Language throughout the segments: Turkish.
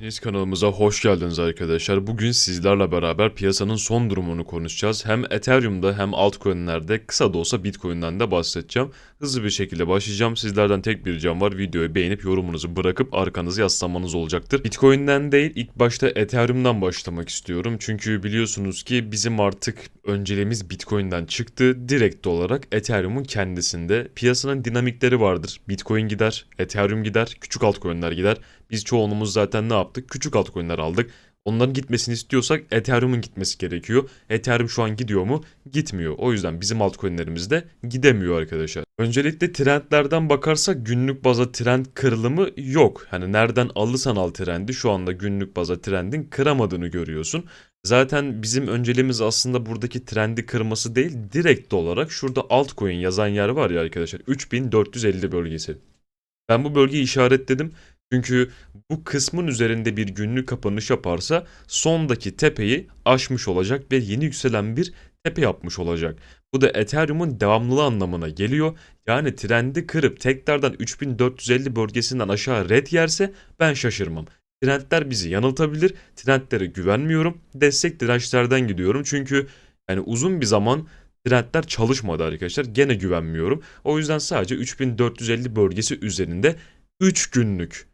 Hepiniz kanalımıza hoş geldiniz arkadaşlar. Bugün sizlerle beraber piyasanın son durumunu konuşacağız. Hem Ethereum'da hem altcoin'lerde kısa da olsa Bitcoin'den de bahsedeceğim. Hızlı bir şekilde başlayacağım. Sizlerden tek bir ricam var. Videoyu beğenip yorumunuzu bırakıp arkanızı yaslamanız olacaktır. Bitcoin'den değil ilk başta Ethereum'dan başlamak istiyorum. Çünkü biliyorsunuz ki bizim artık önceliğimiz Bitcoin'den çıktı. Direkt olarak Ethereum'un kendisinde piyasanın dinamikleri vardır. Bitcoin gider, Ethereum gider, küçük altcoin'ler gider. Biz çoğunluğumuz zaten ne yaptık? Küçük altcoin'ler aldık. Onların gitmesini istiyorsak Ethereum'un gitmesi gerekiyor. Ethereum şu an gidiyor mu? Gitmiyor. O yüzden bizim altcoin'lerimiz de gidemiyor arkadaşlar. Öncelikle trendlerden bakarsak günlük baza trend kırılımı yok. Hani nereden alırsan al trendi şu anda günlük baza trendin kıramadığını görüyorsun. Zaten bizim önceliğimiz aslında buradaki trendi kırması değil direkt olarak şurada altcoin yazan yer var ya arkadaşlar 3450 bölgesi. Ben bu bölgeyi işaretledim. Çünkü bu kısmın üzerinde bir günlük kapanış yaparsa sondaki tepeyi aşmış olacak ve yeni yükselen bir tepe yapmış olacak. Bu da Ethereum'un devamlılığı anlamına geliyor. Yani trendi kırıp tekrardan 3450 bölgesinden aşağı red yerse ben şaşırmam. Trendler bizi yanıltabilir. Trendlere güvenmiyorum. Destek dirençlerden gidiyorum. Çünkü yani uzun bir zaman trendler çalışmadı arkadaşlar. Gene güvenmiyorum. O yüzden sadece 3450 bölgesi üzerinde 3 günlük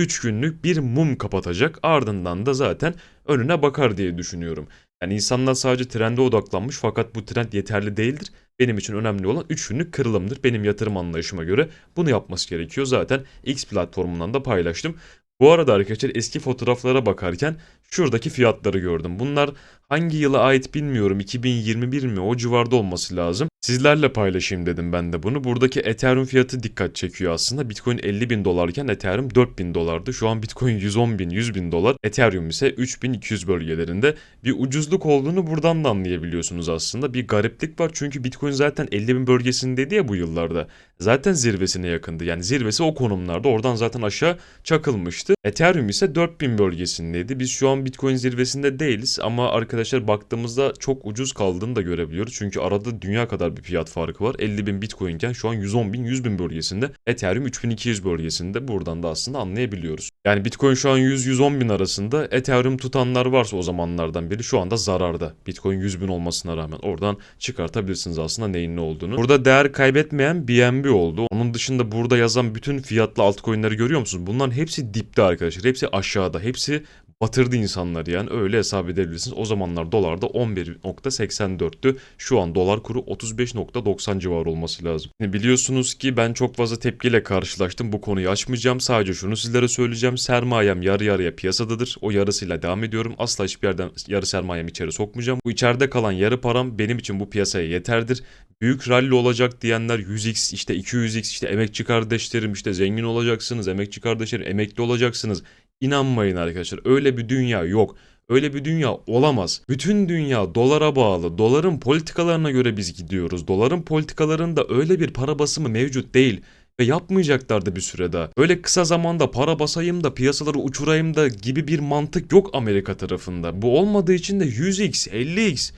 3 günlük bir mum kapatacak. Ardından da zaten önüne bakar diye düşünüyorum. Yani insanlar sadece trende odaklanmış fakat bu trend yeterli değildir. Benim için önemli olan 3 günlük kırılımdır. Benim yatırım anlayışıma göre bunu yapması gerekiyor. Zaten X platformundan da paylaştım. Bu arada arkadaşlar eski fotoğraflara bakarken şuradaki fiyatları gördüm. Bunlar hangi yıla ait bilmiyorum. 2021 mi o civarda olması lazım. Sizlerle paylaşayım dedim ben de bunu. Buradaki Ethereum fiyatı dikkat çekiyor aslında. Bitcoin 50 bin dolarken Ethereum 4 bin dolardı. Şu an Bitcoin 110 bin 100 bin dolar. Ethereum ise 3200 bölgelerinde. Bir ucuzluk olduğunu buradan da anlayabiliyorsunuz aslında. Bir gariplik var çünkü Bitcoin zaten 50 bin bölgesindeydi ya bu yıllarda. Zaten zirvesine yakındı. Yani zirvesi o konumlarda. Oradan zaten aşağı çakılmıştı. Ethereum ise 4000 bölgesindeydi. Biz şu an Bitcoin zirvesinde değiliz ama arkadaşlar baktığımızda çok ucuz kaldığını da görebiliyoruz. Çünkü arada dünya kadar bir fiyat farkı var. 50 bin Bitcoin iken şu an 110 bin 100 bin bölgesinde. Ethereum 3200 bölgesinde. Buradan da aslında anlayabiliyoruz. Yani Bitcoin şu an 100-110 bin arasında. Ethereum tutanlar varsa o zamanlardan biri şu anda zararda. Bitcoin 100 bin olmasına rağmen oradan çıkartabilirsiniz aslında neyin ne olduğunu. Burada değer kaybetmeyen BNB oldu. Onun dışında burada yazan bütün fiyatlı altcoin'leri görüyor musunuz? Bunların hepsi dipte arkadaşlar. Hepsi aşağıda. Hepsi batırdı insanları yani öyle hesap edebilirsiniz. O zamanlar dolarda 11.84'tü. Şu an dolar kuru 35.90 civarı olması lazım. Şimdi biliyorsunuz ki ben çok fazla tepkiyle karşılaştım. Bu konuyu açmayacağım. Sadece şunu sizlere söyleyeceğim. Sermayem yarı yarıya piyasadadır. O yarısıyla devam ediyorum. Asla hiçbir yerden yarı sermayem içeri sokmayacağım. Bu içeride kalan yarı param benim için bu piyasaya yeterdir. Büyük rally olacak diyenler 100x işte 200x işte emekçi kardeşlerim işte zengin olacaksınız. Emekçi kardeşlerim emekli olacaksınız. İnanmayın arkadaşlar öyle bir dünya yok. Öyle bir dünya olamaz. Bütün dünya dolara bağlı. Doların politikalarına göre biz gidiyoruz. Doların politikalarında öyle bir para basımı mevcut değil ve yapmayacaklar da bir süre daha. Öyle kısa zamanda para basayım da piyasaları uçurayım da gibi bir mantık yok Amerika tarafında. Bu olmadığı için de 100x, 50x,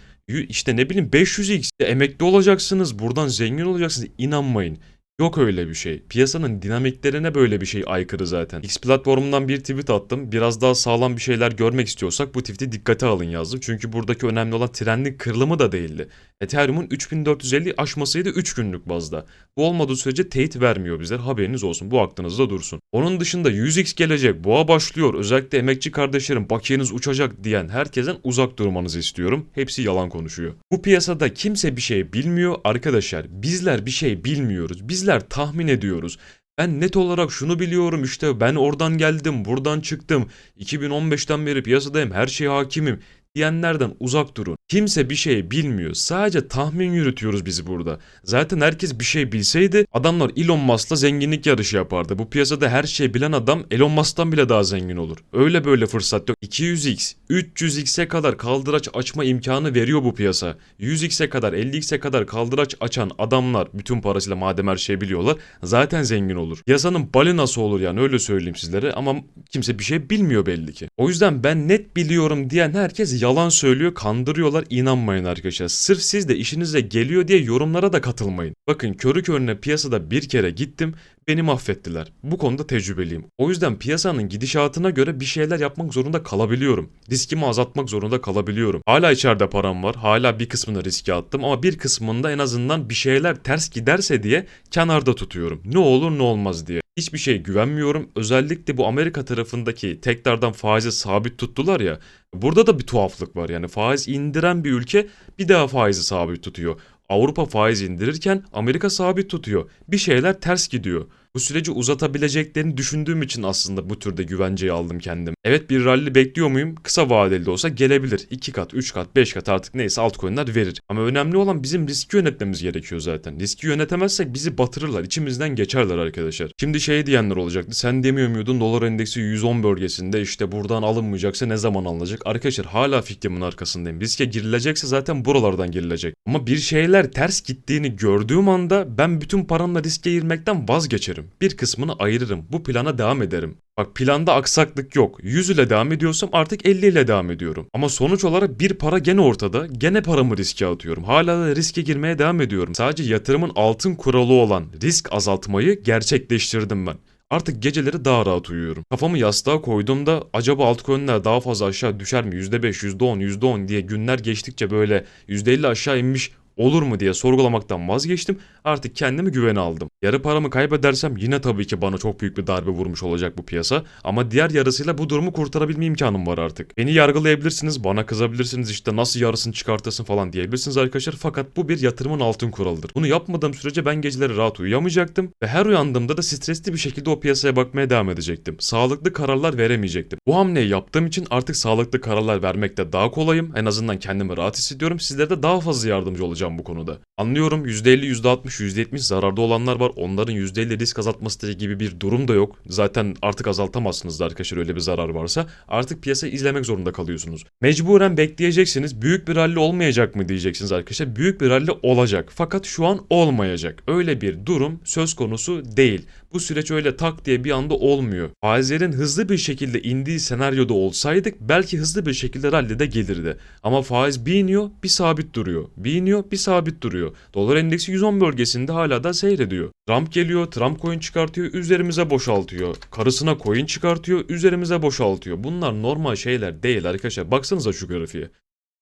işte ne bileyim 500x emekli olacaksınız, buradan zengin olacaksınız. İnanmayın. Yok öyle bir şey. Piyasanın dinamiklerine böyle bir şey aykırı zaten. X platformundan bir tweet attım. Biraz daha sağlam bir şeyler görmek istiyorsak bu tweet'i dikkate alın yazdım. Çünkü buradaki önemli olan trendin kırılımı da değildi. Ethereum'un 3450 aşmasıydı 3 günlük bazda. Bu olmadığı sürece teyit vermiyor bizler. Haberiniz olsun. Bu aklınızda dursun. Onun dışında 100x gelecek. Boğa başlıyor. Özellikle emekçi kardeşlerim bakiyeniz uçacak diyen herkesten uzak durmanızı istiyorum. Hepsi yalan konuşuyor. Bu piyasada kimse bir şey bilmiyor. Arkadaşlar bizler bir şey bilmiyoruz. Bizler tahmin ediyoruz. Ben net olarak şunu biliyorum işte ben oradan geldim buradan çıktım 2015'ten beri piyasadayım her şeye hakimim diyenlerden uzak durun. Kimse bir şey bilmiyor. Sadece tahmin yürütüyoruz biz burada. Zaten herkes bir şey bilseydi adamlar Elon Musk'la zenginlik yarışı yapardı. Bu piyasada her şey bilen adam Elon Musk'tan bile daha zengin olur. Öyle böyle fırsat yok. 200x, 300x'e kadar kaldıraç açma imkanı veriyor bu piyasa. 100x'e kadar, 50x'e kadar kaldıraç açan adamlar bütün parasıyla madem her şeyi biliyorlar zaten zengin olur. Piyasanın balinası olur yani öyle söyleyeyim sizlere ama kimse bir şey bilmiyor belli ki. O yüzden ben net biliyorum diyen herkes yalan söylüyor, kandırıyorlar inanmayın arkadaşlar. Sırf siz de işinize geliyor diye yorumlara da katılmayın. Bakın körü körüne piyasada bir kere gittim beni mahvettiler. Bu konuda tecrübeliyim. O yüzden piyasanın gidişatına göre bir şeyler yapmak zorunda kalabiliyorum. Riskimi azaltmak zorunda kalabiliyorum. Hala içeride param var. Hala bir kısmını riske attım ama bir kısmında en azından bir şeyler ters giderse diye kenarda tutuyorum. Ne olur ne olmaz diye. Hiçbir şeye güvenmiyorum. Özellikle bu Amerika tarafındaki tekrardan faizi sabit tuttular ya. Burada da bir tuhaflık var. Yani faiz indiren bir ülke bir daha faizi sabit tutuyor. Avrupa faiz indirirken Amerika sabit tutuyor. Bir şeyler ters gidiyor. Bu süreci uzatabileceklerini düşündüğüm için aslında bu türde güvenceyi aldım kendim. Evet bir rally bekliyor muyum? Kısa vadeli de olsa gelebilir. 2 kat, 3 kat, 5 kat artık neyse altcoin'ler verir. Ama önemli olan bizim riski yönetmemiz gerekiyor zaten. Riski yönetemezsek bizi batırırlar. içimizden geçerler arkadaşlar. Şimdi şey diyenler olacaktı. Sen demiyor muydun dolar endeksi 110 bölgesinde işte buradan alınmayacaksa ne zaman alınacak? Arkadaşlar hala fikrimin arkasındayım. Riske girilecekse zaten buralardan girilecek. Ama bir şeyler ters gittiğini gördüğüm anda ben bütün paramla riske girmekten vazgeçerim. Bir kısmını ayırırım. Bu plana devam ederim. Bak planda aksaklık yok. 100 ile devam ediyorsam artık 50 ile devam ediyorum. Ama sonuç olarak bir para gene ortada. Gene paramı riske atıyorum. Hala da riske girmeye devam ediyorum. Sadece yatırımın altın kuralı olan risk azaltmayı gerçekleştirdim ben. Artık geceleri daha rahat uyuyorum. Kafamı yastığa koyduğumda acaba altcoin'ler daha fazla aşağı düşer mi? %5, %10, %10 diye günler geçtikçe böyle %50 aşağı inmiş olur mu diye sorgulamaktan vazgeçtim. Artık kendimi güvene aldım. Yarı paramı kaybedersem yine tabii ki bana çok büyük bir darbe vurmuş olacak bu piyasa. Ama diğer yarısıyla bu durumu kurtarabilme imkanım var artık. Beni yargılayabilirsiniz, bana kızabilirsiniz işte nasıl yarısını çıkartırsın falan diyebilirsiniz arkadaşlar. Fakat bu bir yatırımın altın kuralıdır. Bunu yapmadığım sürece ben geceleri rahat uyuyamayacaktım. Ve her uyandığımda da stresli bir şekilde o piyasaya bakmaya devam edecektim. Sağlıklı kararlar veremeyecektim. Bu hamleyi yaptığım için artık sağlıklı kararlar vermekte daha kolayım. En azından kendimi rahat hissediyorum. Sizlere de daha fazla yardımcı olacağım bu konuda. Anlıyorum %50, %60, %70 zararda olanlar var. Onların %50 risk azaltması gibi bir durum da yok. Zaten artık azaltamazsınız da arkadaşlar öyle bir zarar varsa. Artık piyasayı izlemek zorunda kalıyorsunuz. Mecburen bekleyeceksiniz. Büyük bir rally olmayacak mı diyeceksiniz arkadaşlar. Büyük bir rally olacak. Fakat şu an olmayacak. Öyle bir durum söz konusu değil. Bu süreç öyle tak diye bir anda olmuyor. Faizlerin hızlı bir şekilde indiği senaryoda olsaydık belki hızlı bir şekilde rally de gelirdi. Ama faiz bir iniyor bir sabit duruyor. Bir iniyor bir sabit duruyor. Dolar endeksi 110 bölgesinde hala da seyrediyor. Trump geliyor, Trump coin çıkartıyor, üzerimize boşaltıyor. Karısına coin çıkartıyor, üzerimize boşaltıyor. Bunlar normal şeyler değil arkadaşlar. Baksanıza şu grafiğe.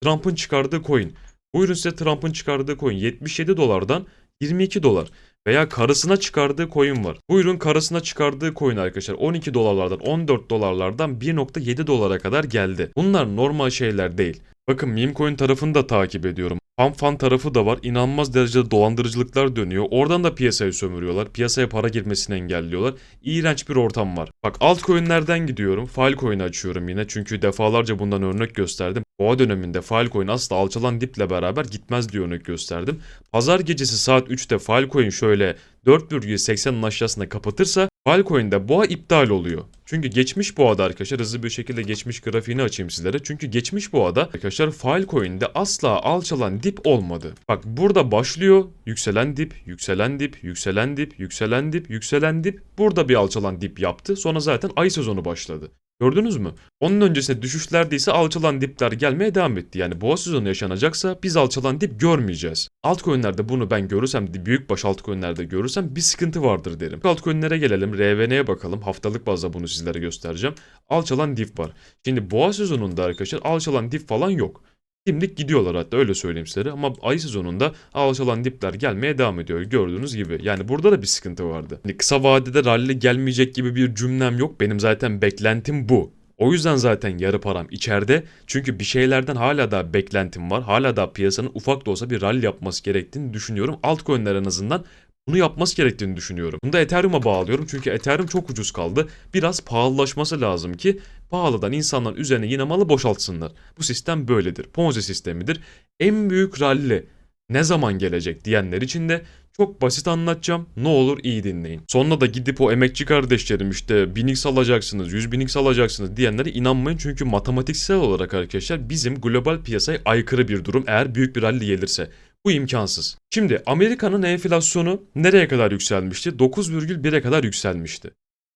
Trump'ın çıkardığı coin. Buyurun size Trump'ın çıkardığı coin 77 dolardan 22 dolar. Veya karısına çıkardığı coin var. Buyurun karısına çıkardığı coin arkadaşlar 12 dolarlardan 14 dolarlardan 1.7 dolara kadar geldi. Bunlar normal şeyler değil. Bakın meme coin tarafını da takip ediyorum. Fan fan tarafı da var. İnanılmaz derecede dolandırıcılıklar dönüyor. Oradan da piyasayı sömürüyorlar. Piyasaya para girmesini engelliyorlar. İğrenç bir ortam var. Bak altcoin'lerden gidiyorum. Filecoin'i açıyorum yine. Çünkü defalarca bundan örnek gösterdim. Boğa döneminde Filecoin asla alçalan diple beraber gitmez diye örnek gösterdim. Pazar gecesi saat 3'te Filecoin şöyle 4,80'ın aşağısında kapatırsa Filecoin'de boğa iptal oluyor. Çünkü geçmiş boğada arkadaşlar hızlı bir şekilde geçmiş grafiğini açayım sizlere. Çünkü geçmiş boğada arkadaşlar Filecoin'de asla alçalan dip olmadı. Bak burada başlıyor yükselen dip, yükselen dip, yükselen dip, yükselen dip, yükselen dip. Burada bir alçalan dip yaptı. Sonra zaten ay sezonu başladı. Gördünüz mü? Onun öncesinde düşüşlerde ise alçalan dipler gelmeye devam etti. Yani boğa sezonu yaşanacaksa biz alçalan dip görmeyeceğiz. Altcoin'lerde bunu ben görürsem, büyükbaş altcoin'lerde görürsem bir sıkıntı vardır derim. Altcoin'lere gelelim, RVN'ye bakalım. Haftalık bazda bunu sizlere göstereceğim. Alçalan dip var. Şimdi boğa sezonunda arkadaşlar alçalan dip falan yok. Dimdik gidiyorlar hatta öyle söyleyeyim size ama ay sezonunda alçalan dipler gelmeye devam ediyor gördüğünüz gibi. Yani burada da bir sıkıntı vardı. Hani kısa vadede rally gelmeyecek gibi bir cümlem yok. Benim zaten beklentim bu. O yüzden zaten yarı param içeride. Çünkü bir şeylerden hala da beklentim var. Hala da piyasanın ufak da olsa bir rally yapması gerektiğini düşünüyorum. Altcoin'ler en azından bunu yapması gerektiğini düşünüyorum. Bunu da Ethereum'a bağlıyorum çünkü Ethereum çok ucuz kaldı. Biraz pahalılaşması lazım ki pahalıdan insanlar üzerine yine malı boşaltsınlar. Bu sistem böyledir. Ponzi sistemidir. En büyük rally ne zaman gelecek diyenler için de çok basit anlatacağım. Ne olur iyi dinleyin. Sonra da gidip o emekçi kardeşlerim işte 1000x alacaksınız, 100 binx alacaksınız diyenlere inanmayın. Çünkü matematiksel olarak arkadaşlar bizim global piyasaya aykırı bir durum eğer büyük bir rally gelirse. Bu imkansız. Şimdi Amerika'nın enflasyonu nereye kadar yükselmişti? 9,1'e kadar yükselmişti.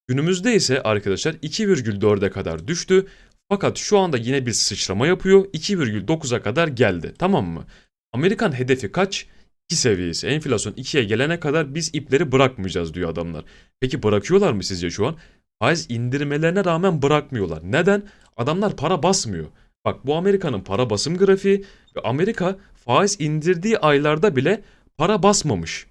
Günümüzde ise arkadaşlar 2,4'e kadar düştü. Fakat şu anda yine bir sıçrama yapıyor. 2,9'a kadar geldi. Tamam mı? Amerikan hedefi kaç? 2 seviyesi. Enflasyon 2'ye gelene kadar biz ipleri bırakmayacağız diyor adamlar. Peki bırakıyorlar mı sizce şu an? Faiz indirmelerine rağmen bırakmıyorlar. Neden? Adamlar para basmıyor. Bak bu Amerika'nın para basım grafiği ve Amerika faiz indirdiği aylarda bile para basmamış.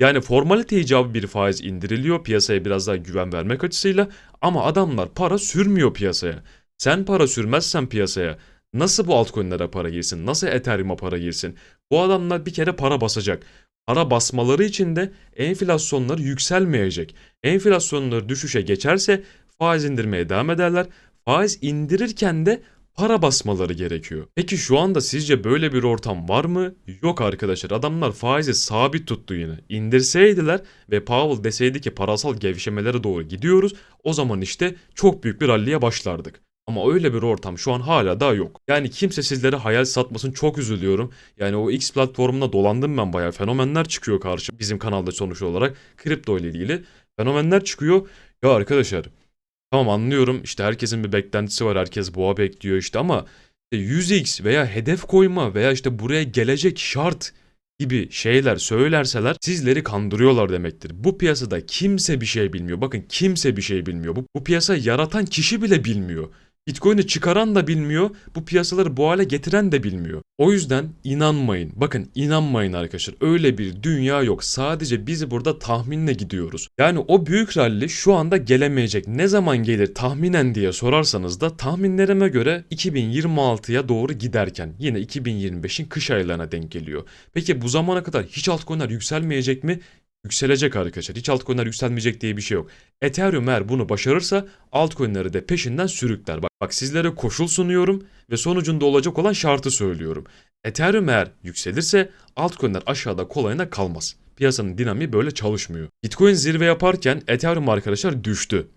Yani formalite icabı bir faiz indiriliyor piyasaya biraz daha güven vermek açısıyla ama adamlar para sürmüyor piyasaya. Sen para sürmezsen piyasaya nasıl bu altcoin'lere para girsin? Nasıl Ethereum'a para girsin? Bu adamlar bir kere para basacak. Para basmaları için de enflasyonları yükselmeyecek. Enflasyonları düşüşe geçerse faiz indirmeye devam ederler. Faiz indirirken de para basmaları gerekiyor. Peki şu anda sizce böyle bir ortam var mı? Yok arkadaşlar. Adamlar faizi sabit tuttu yine. İndirseydiler ve Powell deseydi ki parasal gevşemelere doğru gidiyoruz. O zaman işte çok büyük bir ralliye başlardık. Ama öyle bir ortam şu an hala daha yok. Yani kimse sizlere hayal satmasın çok üzülüyorum. Yani o X platformuna dolandım ben bayağı. Fenomenler çıkıyor karşı bizim kanalda sonuç olarak. Kripto ile ilgili. Fenomenler çıkıyor. Ya arkadaşlar Tamam anlıyorum işte herkesin bir beklentisi var herkes boğa bekliyor işte ama işte 100x veya hedef koyma veya işte buraya gelecek şart gibi şeyler söylerseler sizleri kandırıyorlar demektir. Bu piyasada kimse bir şey bilmiyor. Bakın kimse bir şey bilmiyor. Bu, bu piyasayı yaratan kişi bile bilmiyor. Bitcoin'i çıkaran da bilmiyor, bu piyasaları bu hale getiren de bilmiyor. O yüzden inanmayın. Bakın inanmayın arkadaşlar. Öyle bir dünya yok. Sadece biz burada tahminle gidiyoruz. Yani o büyük rally şu anda gelemeyecek. Ne zaman gelir tahminen diye sorarsanız da tahminlerime göre 2026'ya doğru giderken yine 2025'in kış aylarına denk geliyor. Peki bu zamana kadar hiç altcoin'ler yükselmeyecek mi? Yükselecek arkadaşlar. Hiç altcoin'ler yükselmeyecek diye bir şey yok. Ethereum eğer bunu başarırsa altcoin'leri de peşinden sürükler. Bak, bak sizlere koşul sunuyorum ve sonucunda olacak olan şartı söylüyorum. Ethereum eğer yükselirse altcoin'ler aşağıda kolayına kalmaz. Piyasanın dinamiği böyle çalışmıyor. Bitcoin zirve yaparken Ethereum arkadaşlar düştü.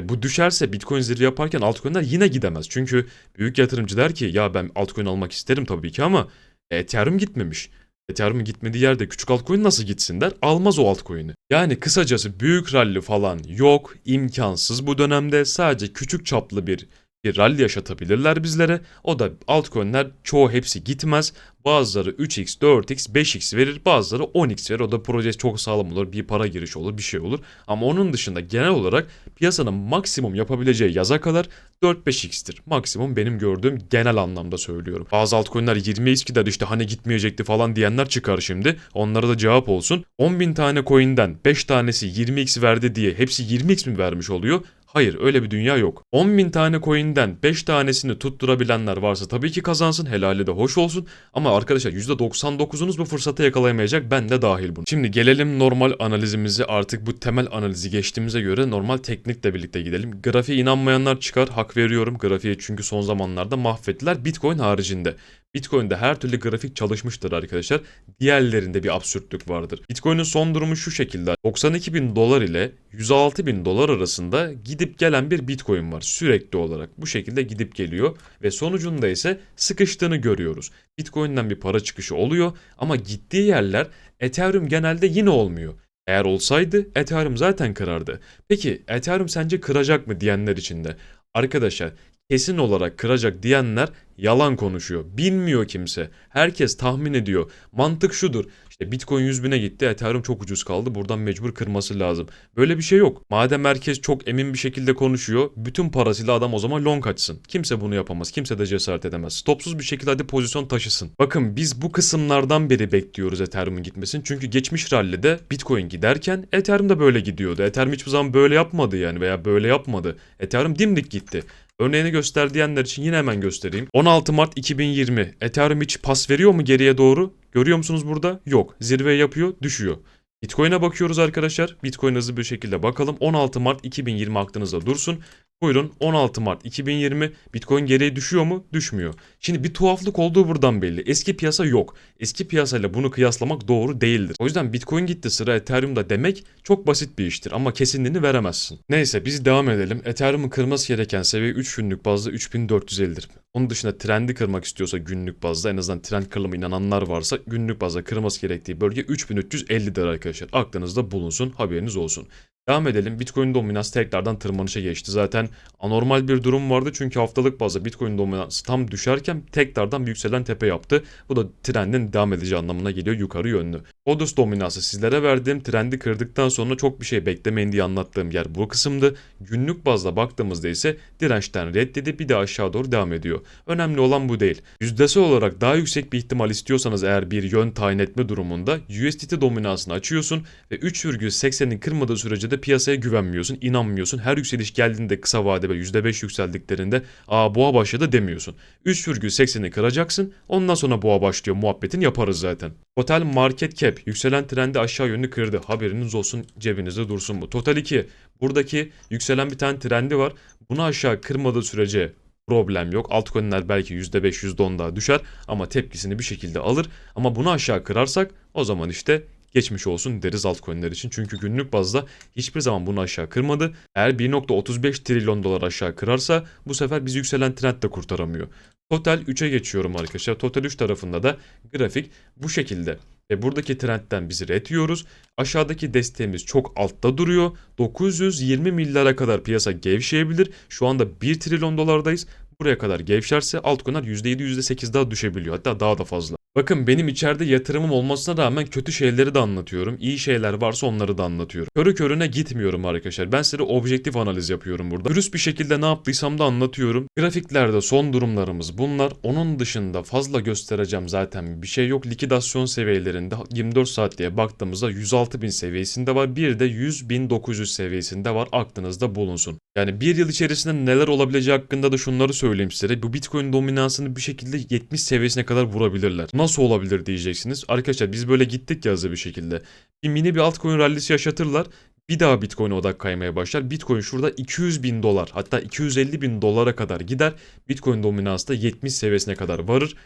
E bu düşerse Bitcoin zirve yaparken altcoin'ler yine gidemez. Çünkü büyük yatırımcı der ki ya ben altcoin almak isterim tabii ki ama Ethereum gitmemiş. Ethereum'un gitmediği yerde küçük altcoin nasıl gitsin der almaz o altcoin'i. Yani kısacası büyük rally falan yok imkansız bu dönemde sadece küçük çaplı bir bir rally yaşatabilirler bizlere. O da altcoin'ler çoğu hepsi gitmez. Bazıları 3x, 4x, 5x verir. Bazıları 10x verir. O da proje çok sağlam olur. Bir para girişi olur, bir şey olur. Ama onun dışında genel olarak piyasanın maksimum yapabileceği yaza kadar 4-5x'tir. Maksimum benim gördüğüm genel anlamda söylüyorum. Bazı altcoin'ler 20x gider işte hani gitmeyecekti falan diyenler çıkar şimdi. Onlara da cevap olsun. 10.000 tane coin'den 5 tanesi 20x verdi diye hepsi 20x mi vermiş oluyor? Hayır öyle bir dünya yok. 10.000 tane coin'den 5 tanesini tutturabilenler varsa tabii ki kazansın helali de hoş olsun. Ama arkadaşlar %99'unuz bu fırsatı yakalayamayacak ben de dahil bunu. Şimdi gelelim normal analizimizi artık bu temel analizi geçtiğimize göre normal teknikle birlikte gidelim. Grafiğe inanmayanlar çıkar hak veriyorum grafiğe çünkü son zamanlarda mahvettiler Bitcoin haricinde. Bitcoin'de her türlü grafik çalışmıştır arkadaşlar. Diğerlerinde bir absürtlük vardır. Bitcoin'in son durumu şu şekilde. 92 bin dolar ile 106 bin dolar arasında gidip gelen bir Bitcoin var. Sürekli olarak bu şekilde gidip geliyor ve sonucunda ise sıkıştığını görüyoruz. Bitcoin'den bir para çıkışı oluyor ama gittiği yerler Ethereum genelde yine olmuyor. Eğer olsaydı Ethereum zaten kırardı. Peki Ethereum sence kıracak mı diyenler için de. Arkadaşlar kesin olarak kıracak diyenler yalan konuşuyor. Bilmiyor kimse. Herkes tahmin ediyor. Mantık şudur. İşte Bitcoin 100 bine gitti. Ethereum çok ucuz kaldı. Buradan mecbur kırması lazım. Böyle bir şey yok. Madem herkes çok emin bir şekilde konuşuyor. Bütün parasıyla adam o zaman long açsın. Kimse bunu yapamaz. Kimse de cesaret edemez. Stopsuz bir şekilde hadi pozisyon taşısın. Bakın biz bu kısımlardan beri bekliyoruz Ethereum'un gitmesini. Çünkü geçmiş rallide Bitcoin giderken Ethereum da böyle gidiyordu. Ethereum hiçbir zaman böyle yapmadı yani veya böyle yapmadı. Ethereum dimdik gitti. Örneğini göster diyenler için yine hemen göstereyim. 16 Mart 2020. Ethereum hiç pas veriyor mu geriye doğru? Görüyor musunuz burada? Yok. Zirve yapıyor, düşüyor. Bitcoin'e bakıyoruz arkadaşlar. Bitcoin hızlı bir şekilde bakalım. 16 Mart 2020 aklınızda dursun. Buyurun 16 Mart 2020 Bitcoin geriye düşüyor mu? Düşmüyor. Şimdi bir tuhaflık olduğu buradan belli. Eski piyasa yok. Eski piyasayla bunu kıyaslamak doğru değildir. O yüzden Bitcoin gitti sıra Ethereum'da demek çok basit bir iştir ama kesinliğini veremezsin. Neyse biz devam edelim. Ethereum'un kırması gereken seviye 3 günlük bazda 3450'dir. Onun dışında trendi kırmak istiyorsa günlük bazda en azından trend kırılma inananlar varsa günlük bazda kırması gerektiği bölge 3350'dir arkadaşlar. Aklınızda bulunsun haberiniz olsun. Devam edelim. Bitcoin dominansı tekrardan tırmanışa geçti. Zaten anormal bir durum vardı çünkü haftalık bazda Bitcoin dominansı tam düşerken tekrardan bir yükselen tepe yaptı. Bu da trendin devam edeceği anlamına geliyor yukarı yönlü. Hodus dominansı sizlere verdiğim trendi kırdıktan sonra çok bir şey beklemeyin diye anlattığım yer bu kısımdı. Günlük bazda baktığımızda ise dirençten reddedip bir de aşağı doğru devam ediyor. Önemli olan bu değil. Yüzdesel olarak daha yüksek bir ihtimal istiyorsanız eğer bir yön tayin etme durumunda USDT dominansını açıyorsun ve 3,80'in kırmadığı sürece de piyasaya güvenmiyorsun, inanmıyorsun. Her yükseliş geldiğinde kısa vadede böyle %5 yükseldiklerinde aa boğa başladı demiyorsun. 3,80'i kıracaksın ondan sonra boğa başlıyor muhabbetin yaparız zaten. Total market cap yükselen trendi aşağı yönlü kırdı. Haberiniz olsun cebinizde dursun bu. Total 2 buradaki yükselen bir tane trendi var. Bunu aşağı kırmadığı sürece problem yok. Altcoin'ler belki %5 %10 daha düşer ama tepkisini bir şekilde alır. Ama bunu aşağı kırarsak o zaman işte geçmiş olsun deriz altcoin'ler için. Çünkü günlük bazda hiçbir zaman bunu aşağı kırmadı. Eğer 1.35 trilyon dolar aşağı kırarsa bu sefer bizi yükselen trend de kurtaramıyor. Total 3'e geçiyorum arkadaşlar. Total 3 tarafında da grafik bu şekilde. Ve buradaki trendten biz red yiyoruz. Aşağıdaki desteğimiz çok altta duruyor. 920 milyara kadar piyasa gevşeyebilir. Şu anda 1 trilyon dolardayız. Buraya kadar gevşerse altcoin'ler %7 %8 daha düşebiliyor. Hatta daha da fazla. Bakın benim içeride yatırımım olmasına rağmen kötü şeyleri de anlatıyorum. İyi şeyler varsa onları da anlatıyorum. Körü körüne gitmiyorum arkadaşlar. Ben size objektif analiz yapıyorum burada. Dürüst bir şekilde ne yaptıysam da anlatıyorum. Grafiklerde son durumlarımız bunlar. Onun dışında fazla göstereceğim zaten bir şey yok. Likidasyon seviyelerinde 24 saat diye baktığımızda 106 bin seviyesinde var. Bir de 100 bin 900 seviyesinde var. Aklınızda bulunsun. Yani bir yıl içerisinde neler olabileceği hakkında da şunları söyleyeyim size. Bu Bitcoin dominansını bir şekilde 70 seviyesine kadar vurabilirler. Nasıl olabilir diyeceksiniz. Arkadaşlar biz böyle gittik ya hızlı bir şekilde. Bir mini bir altcoin rallisi yaşatırlar. Bir daha Bitcoin'e odak kaymaya başlar. Bitcoin şurada 200 bin dolar hatta 250 bin dolara kadar gider. Bitcoin dominansı da 70 seviyesine kadar varır.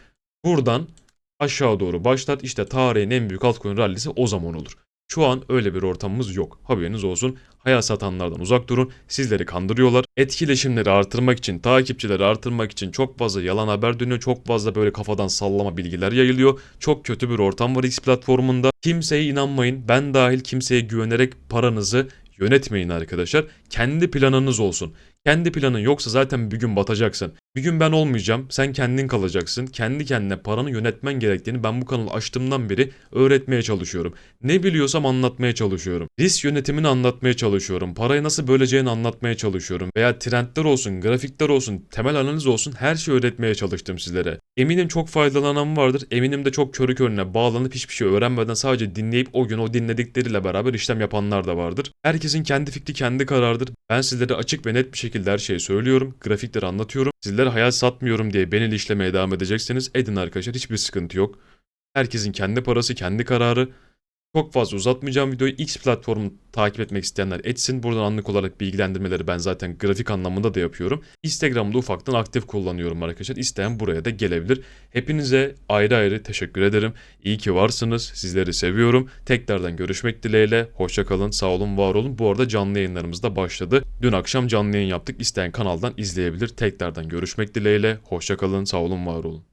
Buradan aşağı doğru başlar. İşte tarihin en büyük altcoin rallisi o zaman olur. Şu an öyle bir ortamımız yok. Haberiniz olsun. Hayal satanlardan uzak durun. Sizleri kandırıyorlar. Etkileşimleri artırmak için, takipçileri artırmak için çok fazla yalan haber dönüyor. Çok fazla böyle kafadan sallama bilgiler yayılıyor. Çok kötü bir ortam var X platformunda. Kimseye inanmayın. Ben dahil kimseye güvenerek paranızı yönetmeyin arkadaşlar. Kendi planınız olsun. Kendi planın yoksa zaten bir gün batacaksın. Bir gün ben olmayacağım. Sen kendin kalacaksın. Kendi kendine paranı yönetmen gerektiğini ben bu kanalı açtığımdan beri öğretmeye çalışıyorum. Ne biliyorsam anlatmaya çalışıyorum. Risk yönetimini anlatmaya çalışıyorum. Parayı nasıl böleceğini anlatmaya çalışıyorum. Veya trendler olsun, grafikler olsun, temel analiz olsun her şeyi öğretmeye çalıştım sizlere. Eminim çok faydalanan vardır. Eminim de çok körü körüne bağlanıp hiçbir şey öğrenmeden sadece dinleyip o gün o dinledikleriyle beraber işlem yapanlar da vardır. Herkesin kendi fikri kendi kararıdır. Ben sizlere açık ve net bir şekilde her şeyi söylüyorum. Grafikleri anlatıyorum. Sizlere hayal satmıyorum diye beni linçlemeye devam edecekseniz edin arkadaşlar hiçbir sıkıntı yok. Herkesin kendi parası, kendi kararı. Çok fazla uzatmayacağım videoyu. X platformunu takip etmek isteyenler etsin. Buradan anlık olarak bilgilendirmeleri ben zaten grafik anlamında da yapıyorum. Instagram'da ufaktan aktif kullanıyorum arkadaşlar. İsteyen buraya da gelebilir. Hepinize ayrı ayrı teşekkür ederim. İyi ki varsınız. Sizleri seviyorum. Tekrardan görüşmek dileğiyle. Hoşçakalın, sağ olun, var olun. Bu arada canlı yayınlarımız da başladı. Dün akşam canlı yayın yaptık. İsteyen kanaldan izleyebilir. Tekrardan görüşmek dileğiyle. Hoşçakalın, sağ olun, var olun.